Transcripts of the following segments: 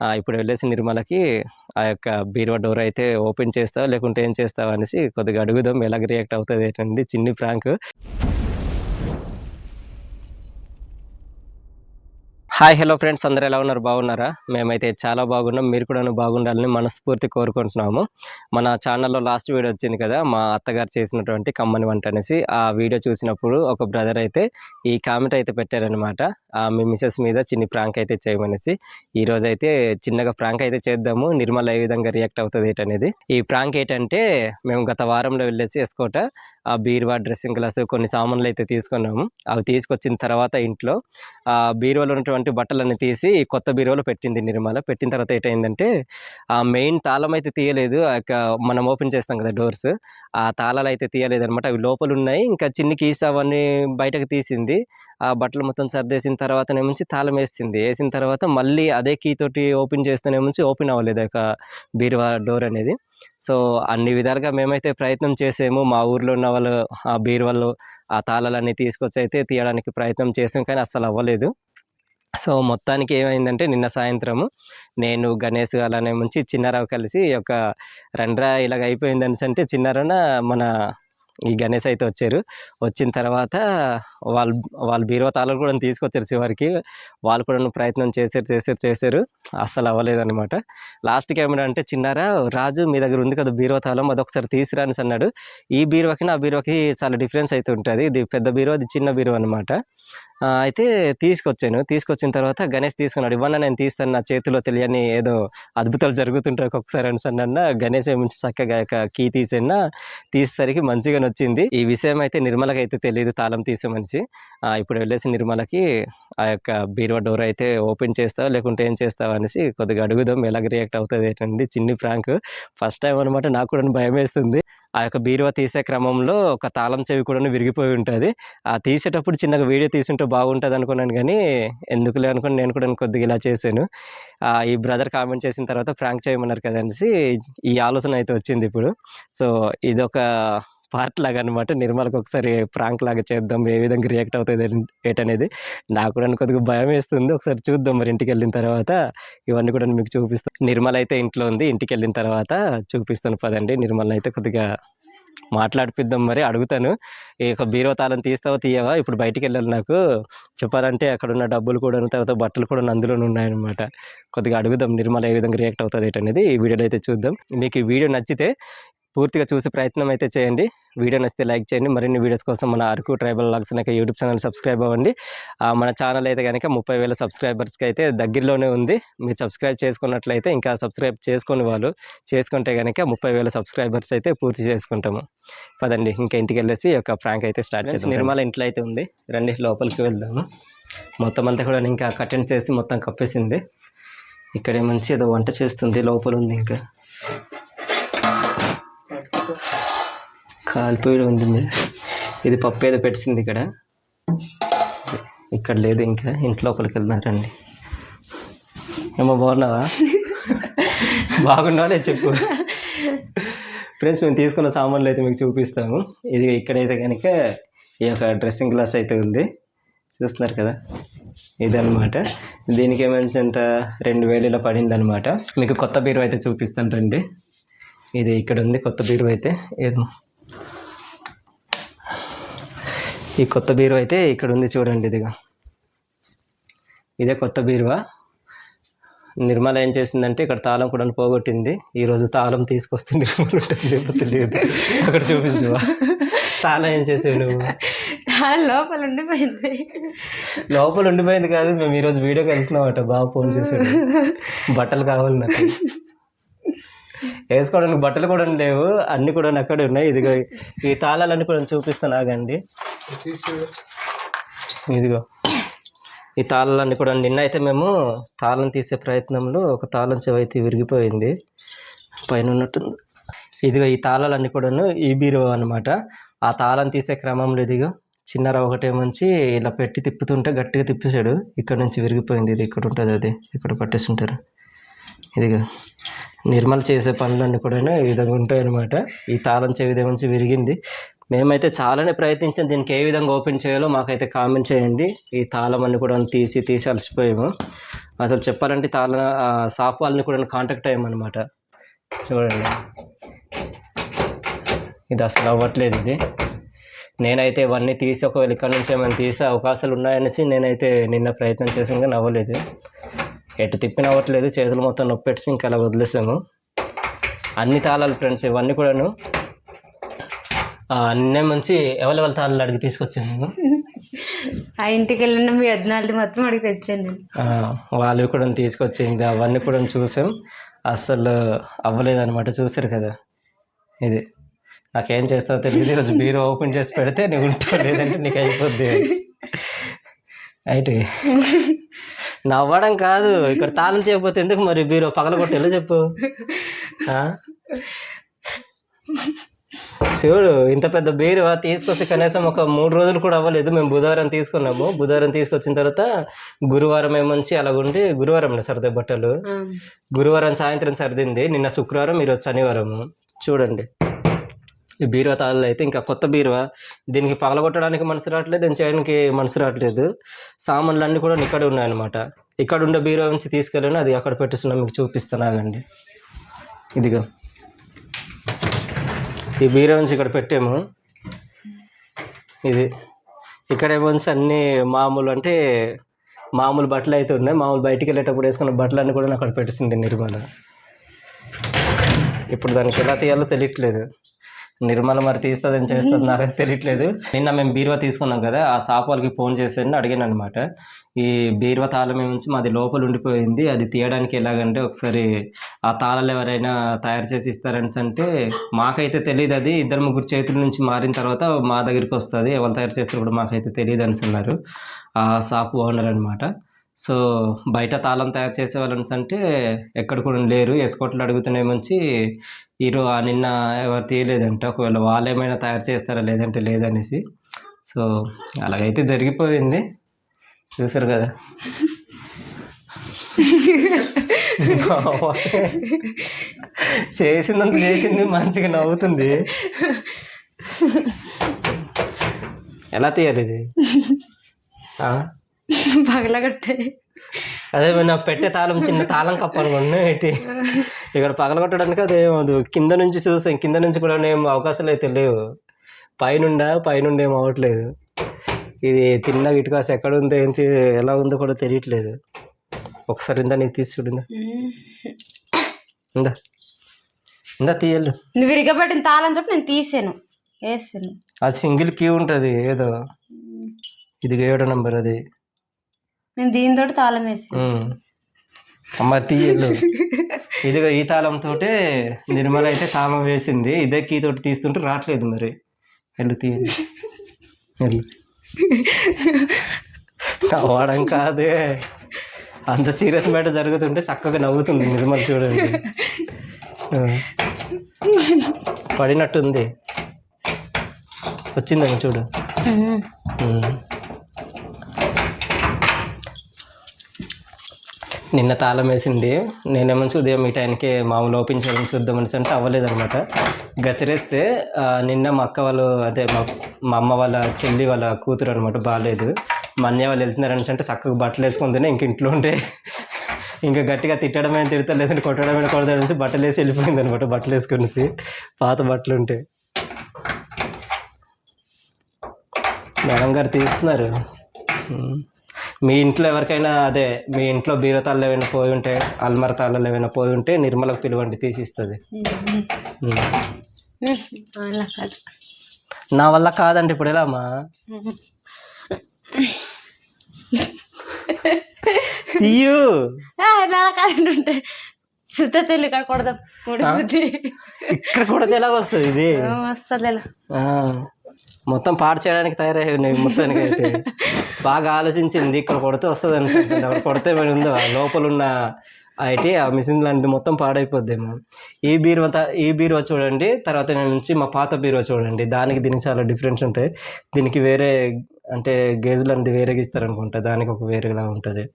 ఆ, ఇప్పుడు వెళ్ళేసి నిర్మలకి ఆ యొక్క బీరువా డోర్ అయితే ఓపెన్ చేస్తావు? లేకుంటే ఏం చేస్తావు? అనేసి కొద్దిగా అడుగుదాం. ఎలాగ రియాక్ట్ అవుతుంది ఏంటండి చిన్ని ప్రాంక్. హాయ్ హలో ఫ్రెండ్స్ అందరు ఎలా ఉన్నారు? బాగున్నారా? మేమైతే చాలా బాగున్నాం. మీరు కూడా బాగుండాలని మనస్ఫూర్తి కోరుకుంటున్నాము. మన ఛానల్లో లాస్ట్ వీడియో వచ్చింది కదా మా అత్తగారు చేసినటువంటి కమ్మని వంట అనేసి ఆ వీడియో చూసినప్పుడు ఒక బ్రదర్ అయితే ఈ కామెంట్ అయితే పెట్టారనమాట మీ మిసెస్ మీద చిన్ని ప్రాంక్ అయితే చేయమనేసి. ఈ అయితే చిన్నగా ప్రాంక్ అయితే చేద్దాము. నిర్మల ఏ విధంగా రియాక్ట్ అవుతుంది ఏంటనేది. ఈ ప్రాంక్ ఏంటంటే మేము గత వారంలో వెళ్ళేసి ఎస్కోట బీరువా డ్రెస్సింగ్ గ్లాస్ కొన్ని సామాన్లు అయితే తీసుకున్నాము. అవి తీసుకొచ్చిన తర్వాత ఇంట్లో ఆ బీరువాలో ఉన్నటువంటి బట్టలన్నీ తీసి కొత్త బీరువాలో పెట్టింది నిర్మల. పెట్టిన తర్వాత ఏంటంటే ఆ మెయిన్ తాళం అయితే తీయలేదు. ఆ యొక్క మనం ఓపెన్ చేస్తాం కదా డోర్స్. ఆ తాళాలు అయితే తీయలేదు అనమాట అవి లోపల ఉన్నాయి ఇంకా చిన్ని కీస్ అవన్నీ బయటకు తీసింది. ఆ బట్టలు మొత్తం సర్దేసిన తర్వాతనేమించి తాళం వేసింది. వేసిన తర్వాత మళ్ళీ అదే కీ తోటి ఓపెన్ చేస్తేనేమించి ఓపెన్ అవ్వలేదు ఒక బీరువా డోర్ అనేది. సో అన్ని విధాలుగా మేమైతే ప్రయత్నం చేసాము. మా ఊర్లో ఉన్న వాళ్ళు ఆ బీరువాళ్ళు ఆ తాళాలన్నీ తీసుకొచ్చి అయితే తీయడానికి ప్రయత్నం చేసాం. కానీ అస్సలు అవ్వలేదు. సో మొత్తానికి ఏమైందంటే నిన్న సాయంత్రము నేను గణేష్ అలానే ముంచి చిన్నారావు కలిసి ఒక యొక్క రండ్రా ఇలాగ అయిపోయింది అనేసి అంటే చిన్నారాన మన ఈ గణేష్ అయితే వచ్చారు. వచ్చిన తర్వాత వాళ్ళు వాళ్ళు బీరువా తాళాలు కూడా తీసుకొచ్చారు చివరికి. వాళ్ళు కూడా ప్రయత్నం చేశారు చేశారు చేశారు. అస్సలు అవ్వలేదన్నమాట. లాస్ట్కి ఏమంటే అంటే చిన్నారా రాజు మీ దగ్గర ఉంది కదా బీరువా తాళం అదొకసారి తీసుకురాని అన్నాడు. ఈ బీరువాకి నా బీరువాకి చాలా డిఫరెన్స్ అయితే ఉంటుంది. ఇది పెద్ద బీరువా అది చిన్న బీరువా అనమాట అయితే తీసుకొచ్చాను. తీసుకొచ్చిన తర్వాత గణేష్ తీసుకున్నాడు. ఇవ్వన్నా నేను తీస్తాను నా చేతిలో తెలియని ఏదో అద్భుతాలు జరుగుతుంటాయి ఒక్కొక్కసారి అని అన్న గణేష్ ఏమించి చక్కగా ఒక కీ తీసిన? తీసేసరికి మంచిగా నచ్చింది ఈ విషయం అయితే నిర్మలకి అయితే తెలియదు తాళం తీసే మనిషి. ఇప్పుడు వెళ్ళేసి నిర్మలకి ఆ యొక్క బీరువా డోర్ అయితే ఓపెన్ చేస్తావు లేకుంటే ఏం చేస్తావు అనేసి కొద్దిగా అడుగుదాం ఎలాగ రియాక్ట్ అవుతుంది ఏంటండి చిన్ని ప్రాంక్. ఫస్ట్ టైం అనమాట నాకు కూడా భయం వేస్తుంది ఆ యొక్క బీరువా తీసే క్రమంలో ఒక తాళం చెవి కూడా విరిగిపోయి ఉంటుంది. ఆ తీసేటప్పుడు చిన్నగా వీడియో తీసుంటే బాగుంటుంది అనుకున్నాను కానీ ఎందుకులే అనుకుని నేను కూడా కొద్దిగా ఇలా చేశాను. ఈ బ్రదర్ కామెంట్ చేసిన తర్వాత ప్రాంక్ చేయమన్నారు కదా అనేసి ఈ ఆలోచన అయితే వచ్చింది ఇప్పుడు. సో ఇదొక పార్ట్ లాగా అనమాట నిర్మల్కి ఒకసారి ప్రాంక్ లాగా చేద్దాం ఏ విధంగా రియాక్ట్ అవుతుంది ఏం- ఏంటనేది. నాకు కూడా కొద్దిగా భయం వేస్తుంది. ఒకసారి చూద్దాం మరి ఇంటికి వెళ్ళిన తర్వాత. ఇవన్నీ కూడా మీకు చూపిస్తాను నిర్మల్ అయితే ఇంట్లో ఉంది ఇంటికి వెళ్ళిన తర్వాత చూపిస్తాను పదండి. నిర్మల్ అయితే కొద్దిగా మాట్లాడిపిద్దాం మరి అడుగుతాను. ఈ యొక్క బీరో తాళం తీస్తావా తీయవా? ఇప్పుడు బయటికి వెళ్ళాలి నాకు. చెప్పాలంటే అక్కడ ఉన్న డబ్బులు కూడా తర్వాత బట్టలు కూడా అందులోనే ఉన్నాయన్నమాట. కొద్దిగా అడుగుదాం నిర్మల ఏ విధంగా రియాక్ట్ అవుతుంది అనేది ఈ వీడియోలో అయితే చూద్దాం. మీకు ఈ వీడియో నచ్చితే పూర్తిగా చూసే ప్రయత్నం అయితే చేయండి. వీడియో నచ్చితే లైక్ చేయండి. మరిన్ని వీడియోస్ కోసం మన అరకు ట్రైబల్ లాగ్స్ అనే యూట్యూబ్ ఛానల్ సబ్స్క్రైబ్ అవ్వండి. మన ఛానల్ అయితే కనుక ముప్పై వేల సబ్స్క్రైబర్స్కి అయితే దగ్గరలోనే ఉంది. మీరు సబ్స్క్రైబ్ చేసుకున్నట్లయితే ఇంకా సబ్స్క్రైబ్ చేసుకుని వాళ్ళు చేసుకుంటే కనుక ముప్పై వేల సబ్స్క్రైబర్స్ అయితే పూర్తి చేసుకుంటాము. పదండి ఇంకా ఇంటికి వెళ్ళేసి ఒక ప్రాంక్ అయితే స్టార్ట్ చేసి నిర్మల ఇంట్లో అయితే ఉంది. రండి లోపలికి వెళ్దాము. మొత్తం అంతా కూడా ఇంకా కటెన్స్ చేసి మొత్తం కప్పేసింది. ఇక్కడ మంచి ఏదో వంట చేస్తుంది లోపల ఉంది ఇంకా. కాలిపోయి ఉంది ఇది పప్పు ఏదో పెట్టింది ఇక్కడ. ఇక్కడ లేదు ఇంకా. ఇంటి లోపలికి వెళ్తున్నారండి ఏమో బాగున్నావా? బాగున్నావా చెప్పు. ఫ్రెండ్స్ మేము తీసుకున్న సామాన్లు అయితే మీకు చూపిస్తాము. ఇది ఇక్కడైతే కనుక ఈ యొక్క డ్రెస్సింగ్ గ్లాస్ అయితే ఉంది. చూస్తున్నారు కదా? ఇదన్నమాట. దీనికి ఏమైనా ఎంత రెండు వేలు ఇలా పడిందనమాట మీకు కొత్త బీరువా అయితే చూపిస్తాను రండి. ఇది ఇక్కడ ఉంది కొత్త బీరువా అయితే. ఏదో ఈ కొత్త బీరువా అయితే ఇక్కడ ఉంది చూడండి ఇదిగా. ఇదే కొత్త బీరువా. నిర్మల ఏం చేసిందంటే ఇక్కడ తాళం కూడా పోగొట్టింది. ఈ రోజు తాళం తీసుకొస్తే నిర్మల ఉంటుంది లేకపోతే లేదు. అక్కడ చూపించువా తాళం ఏం చేసావు నువ్వు? లోపల ఉండిపోయింది. లోపల ఉండిపోయింది కాదు మేము ఈరోజు వీడియోకి వెళ్తున్నామట. బాగా ఫోన్ చేసాడు బట్టలు కావాలి నాకు. వేసుకోవడానికి బట్టలు కూడా లేవు అన్నీ కూడా అక్కడే ఉన్నాయి. ఇదిగో ఈ తాళాలన్నీ కూడా చూపిస్తాను ఆగండి. ఇదిగో. ఈ తాళాలన్నీ కూడా నిన్న అయితే మేము తాళం తీసే ప్రయత్నంలో ఒక తాళం చెవి అయితే విరిగిపోయింది. పైన ఉన్నట్టుంది ఇదిగో ఈ తాళాలన్నీ కూడాను ఈ బీరో అనమాట ఆ తాళం తీసే క్రమంలో ఇదిగో చిన్నర ఒకటేమంచి ఇలా పెట్టి తిప్పుతుంటే గట్టిగా తిప్పేశాడు. ఇక్కడ నుంచి విరిగిపోయింది ఇది. ఇక్కడ ఉంటుంది అది. ఇక్కడ పట్టేస్తుంటారు ఇదిగో. నిర్మల్ చేసే పనులన్నీ కూడా ఈ విధంగా ఉంటాయన్నమాట. ఈ తాళం చెవి నుంచి విరిగింది. మేమైతే చాలానే ప్రయత్నించాం దీనికి ఏ విధంగా ఓపెన్ చేయాలో మాకైతే కామెంట్ చేయండి. ఈ తాళం అన్ని కూడా తీసి తీసి అలసిపోయాము అసలు చెప్పాలంటే తాళ షాప్ వాళ్ళని కూడా కాంటాక్ట్ అయ్యామన్నమాట. చూడండి. ఇది అసలు అవ్వట్లేదు ఇది. నేనైతే ఇవన్నీ తీసి ఒకవేళ ఇక్కడ నుంచి ఏమైనా తీసే అవకాశాలు ఉన్నాయనేసి నేనైతే నిన్న ప్రయత్నం చేసాను కానీ అవ్వలేదు. ఎటు తిప్పిన అవ్వట్లేదు. చేతులు మొత్తం నొప్పెట్టి ఇంకా అలా వదిలేసాము. అన్ని తాళాలు ఫ్రెండ్స్ ఇవన్నీ కూడాను ఆ, అన్నీ మంచి ఎవరెవరి తాళాలు అడిగి తీసుకొచ్చాను నేను? ఆ ఇంటికి వెళ్ళిన మీ వదినాలది మొత్తం అడిగి తెచ్చాను నేను. వాళ్ళవి కూడా తీసుకొచ్చింది అవన్నీ కూడా చూసాం. అస్సలు అవ్వలేదు అనమాట చూసారు కదా. ఇది. నాకేం చేస్తావో తెలియదు ఈరోజు బీరో ఓపెన్ చేసి పెడితే నీకు ఉంటావు లేదంటే నీకు అయిపోద్ది. అయితే నవ్వడం కాదు ఇక్కడ తాళం తీయకపోతే ఎందుకు మరి బీరో పగలగొట్టేలా చెప్పు? చూడు ఇంత పెద్ద బీరువా తీసుకొస్తే కనీసం ఒక మూడు రోజులు కూడా అవ్వలేదు. మేము బుధవారం తీసుకున్నాము. బుధవారం తీసుకొచ్చిన తర్వాత గురువారం ఏమంచి అలాగుండి గురువారం సరదా బట్టలు. గురువారం సాయంత్రం సర్దింది. నిన్న శుక్రవారం ఈరోజు శనివారం. చూడండి. ఈ బీరువా తాళ్ళు అయితే ఇంకా కొత్త బీరువా. దీనికి పగలగొట్టడానికి మనసు రావట్లేదు దీన్ని చేయడానికి మనసు రావట్లేదు. సామాన్లు అన్నీ కూడా ఇక్కడ ఉన్నాయన్నమాట. ఇక్కడ ఉండే బీరువా నుంచి తీసుకెళ్ళాను అది అక్కడ పెట్టిస్తున్నా మీకు చూపిస్తున్నానండి. ఇదిగో. ఈ బీరువా నుంచి ఇక్కడ పెట్టాము. ఇది ఇక్కడ ఏమోన్స్ అన్ని మామూలు అంటే మామూలు బట్టలు అయితే ఉన్నాయి. మామూలు బయటికి వెళ్ళేటప్పుడు వేసుకున్న బట్టలన్నీ కూడా అక్కడ పెట్టింది నిర్మల. ఇప్పుడు దానికి ఎలా తీయాలో తెలియట్లేదు. నిర్మల మరి తీస్తుందని చేస్తుంది నాకైతే తెలియట్లేదు. నిన్న మేము బీరువా తీసుకున్నాం కదా ఆ షాప్ వాళ్ళకి ఫోన్ చేసాను అడిగాను అనమాట ఈ బీరువా తాళం నుంచి మాది లోపల ఉండిపోయింది. అది తీయడానికి ఎలాగంటే ఒకసారి ఆ తాళాలు ఎవరైనా తయారు చేసి ఇస్తారని అంటే మాకైతే తెలియదు అది. ఇద్దరు ముగ్గురు చేతుల నుంచి మారిన తర్వాత మా దగ్గరికి వస్తుంది. ఎవరు తయారు చేస్తారు కూడా మాకైతే తెలియదు అని అన్నారు. ఆ షాప్ ఓనర్ అనమాట సో బయట తాళం తయారు చేసే వాళ్ళని అంటే ఎక్కడ కూడా లేరు. ఎస్కోట్లు అడుగుతున్నామొచ్చి ఆ నిన్న ఎవరు తీయలేదంట. ఒకవేళ వాళ్ళు ఏమైనా తయారు చేస్తారా లేదంటే లేదనేసి. సో అలాగైతే జరిగిపోయింది. చూసారు కదా? చేసిందంత చేసింది మంచిగా నవ్వుతుంది. ఎలా తీయాలి ఇది? పగలగొట్టే. అదే నా పెట్టే తాళం చిన్న తాళం కప్ప అనుకోండి ఏంటి? ఇక్కడ పగలగొట్టడానికి అదేమదు కింద నుంచి చూసాం కింద నుంచి కూడా ఏం అవకాశాలు అయితే లేవు. పైనుండా పైనుండి ఏం అవ్వట్లేదు ఇది తిన్న ఇటుకాసి ఎక్కడ ఉందో ఏం ఎలా ఉందో కూడా తెలియట్లేదు. ఒకసారి ఇందా నీకు తీసి చూడిందా ఇందా. ఇందా. తీయలు నువ్వు విరిగబట్టిన తాళం చెప్పి నేను తీసాను. వేసాను. అది సింగిల్ క్యూ ఉంటుంది ఏదో. ఇది ఏడో నెంబర్ అది. నేను దీంతో తాళం వేసాను. ఉమ్. అమ్మ తీయలు ఇదిగో ఈ తాళంతో నిర్మల అయితే తాళం వేసింది. ఇదే కీ తోటి తీస్తుంటే రావట్లేదు మరి. వెళ్ళు తీయండి వెళ్ళు నవ్వడం కాదే. అంత సీరియస్ మ్యాటర్ జరుగుతుంటే చక్కగా నవ్వుతుంది నిర్మల చూడండి. పడినట్టుంది. వచ్చిందని చూడు. నిన్న తాళం వేసింది. నేనేమని ఉదయం ఈ టైంకి మామూలు ఓపెన్ చేయడం చూద్దామని అంటే అవ్వలేదనమాట గసిరేస్తే నిన్న మా అక్క వాళ్ళు అదే మా మా అమ్మ వాళ్ళ చెల్లి వాళ్ళ కూతురు అనమాట బాగాలేదు మా అన్నయ్య వాళ్ళు వెళ్తున్నారని అంటే చక్కగా బట్టలు వేసుకుందని ఇంక ఇంట్లో ఉంటే ఇంకా గట్టిగా తిట్టడమే తిడతా లేదంటే కొట్టడమే కొడతాడనేసి బట్టలు వేసి వెళ్ళిపోయింది అనమాట బట్టలు వేసుకునేసి పాత బట్టలు ఉంటే. మేడం గారు తీస్తున్నారు. మీ ఇంట్లో ఎవరికైనా అదే మీ ఇంట్లో బీరో తాళ్ళు ఏమైనా పోయి ఉంటే అల్మర తాళ్ళు ఏమైనా పోయి ఉంటే నిర్మలకు పిలవండి తీసిస్తుంది. నా వల్ల కాదండి ఇప్పుడు ఎలా అమ్మా తీయు. కాదంటే శుద్ధ ఇక్కడ కొడదాం. ఇక్కడ కూడా ఎలాగ వస్తుంది ఇది వస్తుంది మొత్తం పాడు చేయడానికి తయారయ్యాయి మొత్తానికి అయితే బాగా ఆలోచించింది ఇక్కడ కొడితే వస్తుంది అని చెప్పింది అక్కడ కొడితే మరి ఉందో? లోపల ఉన్న అయితే ఆ మిషన్ లాంటిది మొత్తం పాడైపోద్దేమో. ఈ బీరువా త- ఈ బీరువా చూడండి తర్వాత నుంచి మా పాత బీరువా చూడండి. దానికి దీనికి చాలా డిఫరెన్స్ ఉంటాయి. దీనికి వేరే అంటే గేజ్ లాంటిది వేరేగా ఇస్తారనుకుంటా దానికి ఒక వేరేలా ఉంటుంది.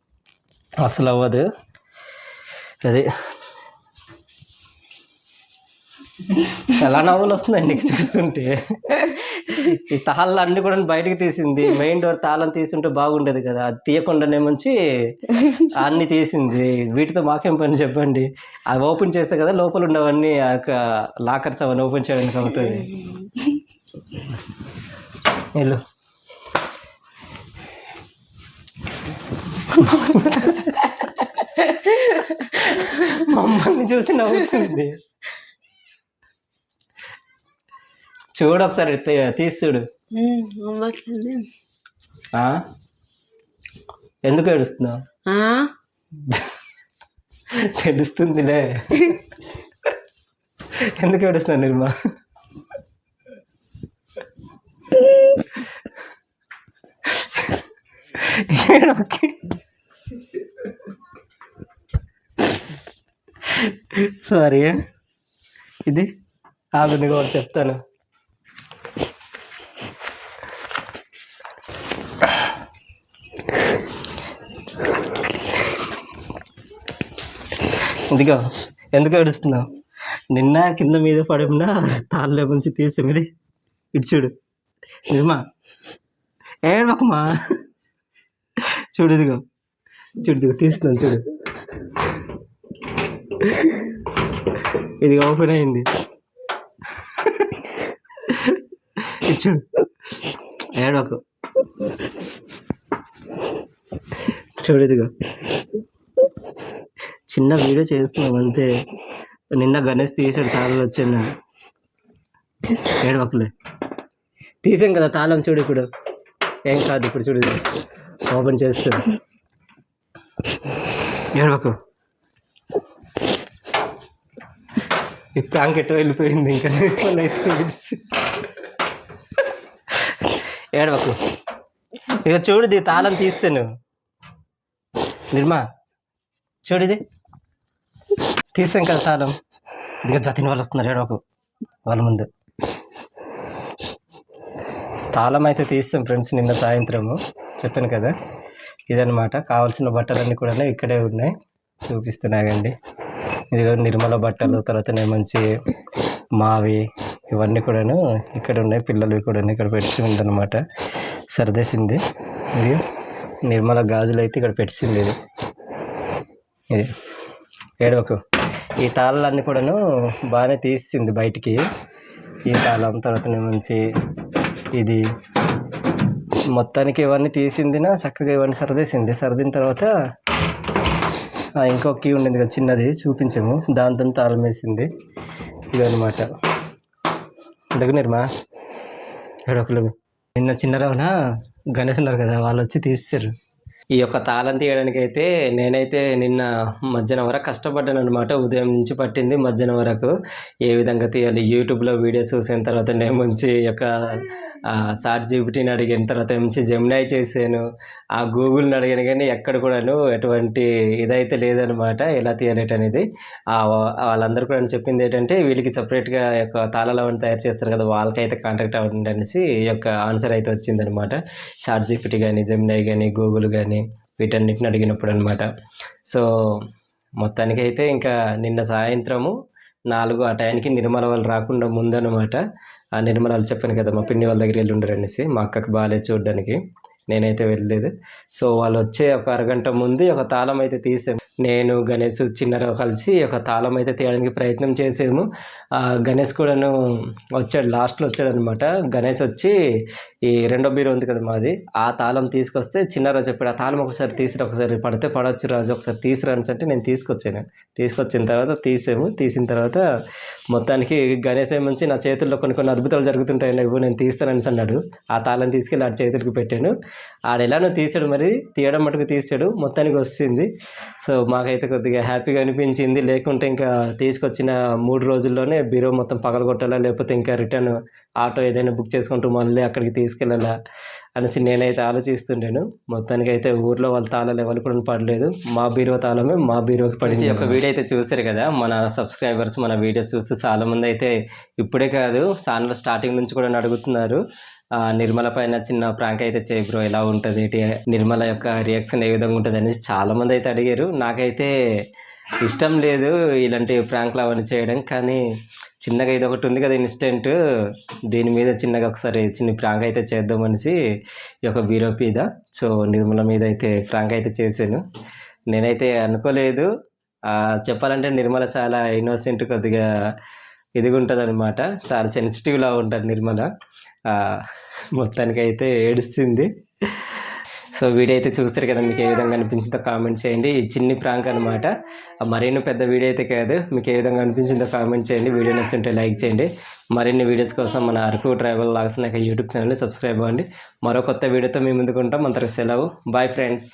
అసలు అవ్వదు. అది చాలా నవ్వులు వస్తున్నాయి నీకు చూస్తుంటే. ఈ తాళ్ళు అన్ని కూడా బయటకు తీసింది. మెయిన్ డోర్ తాళం తీసుంటే బాగుండేది కదా. అది తీయకుండానే ముంచి అన్ని తీసింది. వీటితో మాకేం పని చెప్పండి? అది ఓపెన్ చేస్తే కదా లోపల ఉండవన్నీ ఆ యొక్క లాకర్స్ అవన్నీ ఓపెన్ చేయడానికి అవుతుంది వెళ్ళు. మమ్మల్ని చూసి నవ్వుతుంది. చూడు ఒకసారి తీసి చూడు? ఎందుకు ఏడుస్తున్నావు? తెలుస్తుందిలే. ఎందుకు ఏడుస్తున్నావు నిర్మా. సారీ ఇది ఆగు నీకు ఒకటి చెప్తాను. ఇదిగో ఎందుకు ఏడుస్తున్నావు? నిన్న కింద మీద పడమన్నా తాళ్ళ నుంచి తీసి ఇది ఇటు చూడు. నిజమా? ఏడవకమా చూడు ఇదిగో చూడు ఇదిగో తీస్తున్నాను చూడు. ఇది ఓపెన్ అయింది. ఇది చూడు. ఏడవకు చూడు ఇదిగో. చిన్న వీడియో చేస్తున్నాం అంతే. నిన్న గణేష్ తీసాడు తాళం వచ్చాను? ఏడవకులే. తీసాం కదా తాళం చూడు ఇప్పుడు. ఏం కాదు ఇప్పుడు చూడు. ఓపెన్ చేస్తాడు ఏడవకు. ఇప్పుడు ప్రాంక్ వెళ్ళిపోయింది ఇంకా? అయితే ఏడవకు. ఇక చూడుది తాళం తీస్తాను నిర్మా చూడుది తీసాం కదా తాళం. ఇదిగో జతిని వాళ్ళు వస్తున్నారు ఏడోకు వాళ్ళ ముందు. తాళం అయితే తీస్తాం ఫ్రెండ్స్ నిన్న సాయంత్రము. చెప్పాను కదా. ఇదనమాట కావాల్సిన బట్టలన్నీ కూడా ఇక్కడే ఉన్నాయి. చూపిస్తున్నాగండి ఇదిగో నిర్మల బట్టలు తర్వాత మంచి మావి ఇవన్నీ కూడాను ఇక్కడ ఉన్నాయి. పిల్లలు కూడా ఇక్కడ పెట్టి ఉందన్నమాట సర్దేసింది. ఇది నిర్మల గాజులు అయితే ఇక్కడ పెట్టింది ఇది. ఇది ఏడవకు ఈ తాళాలన్నీ కూడాను బాగానే తీసింది బయటికి. ఈ తాళం తర్వాత మంచి ఇది మొత్తానికి ఇవన్నీ తీసిందినా చక్కగా ఇవన్నీ సర్దేసింది. సర్దిన తర్వాత ఆ, ఇంకో కీ ఉండింది కదా చిన్నది చూపించాము. దాంతో తాళం వేసింది. ఇదన్నమాట. దగ్గర నిర్మా? ఏడొకలు నిన్న చిన్నరావున గణేష్ ఉన్నారు కదా వాళ్ళు వచ్చి తీస్తారు ఈ యొక్క తాళం తీయడానికి అయితే నేనైతే నిన్న మధ్యాహ్నం వరకు కష్టపడ్డాను అనమాట ఉదయం నుంచి పట్టింది మధ్యాహ్నం వరకు. ఏ విధంగా తీయాలి? యూట్యూబ్లో వీడియో చూసిన తర్వాత నేను మంచి యొక్క సాట్ జీబీటీని అడిగిన తర్వాత నుంచి జెమినాయ్ చేశాను. ఆ గూగుల్ని అడిగాను కానీ ఎక్కడ కూడాను ఎటువంటి ఇదైతే లేదనమాట ఎలా తీయలేట్ అనేది. వాళ్ళందరూ కూడా చెప్పింది ఏంటంటే వీళ్ళకి సపరేట్గా యొక్క తాళాలు తయారు చేస్తారు కదా వాళ్ళకైతే కాంటాక్ట్ అవ్వండి అనేసి ఈ యొక్క ఆన్సర్ అయితే వచ్చిందనమాట చాట్ జీపీటీ కానీ జెమినాయ్ కానీ గూగుల్ కానీ వీటన్నిటిని అడిగినప్పుడు అనమాట సో మొత్తానికి అయితే ఇంకా నిన్న సాయంత్రము నాలుగు ఆ టైంకి నిర్మల వాళ్ళు రాకుండా ముందనమాట ఆ నిర్మల వాళ్ళు చెప్పాను కదా మా పిన్ని వాళ్ళ దగ్గర వెళ్ళి ఉండరు అనేసి మా అక్కకి బాగాలేదు చూడడానికి. నేనైతే వెళ్ళలేదు. సో వాళ్ళు వచ్చే ఒక అరగంట ముందు ఒక తాళం అయితే తీసాం. నేను గణేష్ చిన్నరావు కలిసి ఒక తాళం అయితే తీయడానికి ప్రయత్నం చేసాము. ఆ గణేష్ కూడాను వచ్చాడు లాస్ట్లో వచ్చాడు అనమాట గణేష్ వచ్చి ఈ రెండో బీరో ఉంది కదా మాది ఆ తాళం తీసుకొస్తే చిన్నరాజు చెప్పాడు ఆ తాళం ఒకసారి తీసిరా ఒకసారి పడితే పడవచ్చు రాజు ఒకసారి తీసిరా అని అంటే నేను తీసుకొచ్చాను. తీసుకొచ్చిన తర్వాత తీసాము. తీసిన తర్వాత మొత్తానికి గణేష్ ఏమంచి నా చేతుల్లో కొన్ని కొన్ని అద్భుతాలు జరుగుతుంటాయి నువ్వు నేను తీస్తానని అన్నాడు. ఆ తాళం తీసుకెళ్ళి ఆడి చేతులకు పెట్టాను. ఆడ ఎలానో తీసాడు మరి తీయడం మటుకు తీసాడు మొత్తానికి వస్తుంది. సో మాకైతే కొద్దిగా హ్యాపీగా అనిపించింది. లేకుంటే ఇంకా తీసుకొచ్చిన మూడు రోజుల్లోనే బీరో మొత్తం పగలగొట్టాలా? లేకపోతే ఇంకా రిటర్న్ ఆటో ఏదైనా బుక్ చేసుకుంటూ మళ్ళీ అక్కడికి తీసుకెళ్ళాలా? అనేసి నేనైతే ఆలోచిస్తుండేను. మొత్తానికి అయితే ఊర్లో వాళ్ళ తాళాలు ఎవరు కూడా పడలేదు. మా బీరో తాళమే మా బీరోకి పడింది. ఒక వీడియో అయితే చూసారు కదా? మన సబ్స్క్రైబర్స్ మన వీడియో చూస్తూ చాలామంది అయితే ఇప్పుడే కాదు ఛానల్ స్టార్టింగ్ నుంచి కూడా అడుగుతున్నారు నిర్మల పైన చిన్న ప్రాంక్ అయితే చేయి బ్రో ఎలా ఉంటుంది? నిర్మల యొక్క రియాక్షన్ ఏ విధంగా ఉంటుంది అనేసి చాలా మంది అయితే అడిగారు. నాకైతే ఇష్టం లేదు ఇలాంటి ప్రాంక్లు అవన్నీ చేయడం కానీ చిన్నగా ఇది ఒకటి ఉంది కదా ఇన్స్టెంట్ దీని మీద చిన్నగా ఒకసారి చిన్న ప్రాంక్ అయితే చేద్దామనేసి ఈ యొక్క బీరో మీద. సో నిర్మల మీద అయితే ప్రాంక్ అయితే చేశాను. నేనైతే అనుకోలేదు. చెప్పాలంటే నిర్మల చాలా ఇన్నోసెంట్ కొద్దిగా ఇదిగా ఉంటుంది అనమాట చాలా సెన్సిటివ్లా ఉంటుంది నిర్మల మొత్తానికైతే మొత్తానికి అయితే ఏడుస్తుంది. సో వీడియో అయితే చూస్తారు కదా మీకు ఏ విధంగా అనిపించిందో కామెంట్ చేయండి. ఈ చిన్ని ప్రాంక్ అనమాట మరిన్ని పెద్ద వీడియో అయితే కాదు మీకు ఏ విధంగా అనిపించిందో కామెంట్ చేయండి. వీడియో నచ్చుంటే లైక్ చేయండి. మరిన్ని వీడియోస్ కోసం మన అరకు ట్రావెల్ లాగ్స్ నాకు యూట్యూబ్ ఛానల్ని సబ్స్క్రైబ్ అవ్వండి. మరో కొత్త వీడియోతో మీ ముందుకుంటాం అంతకు సెలవు. Bye friends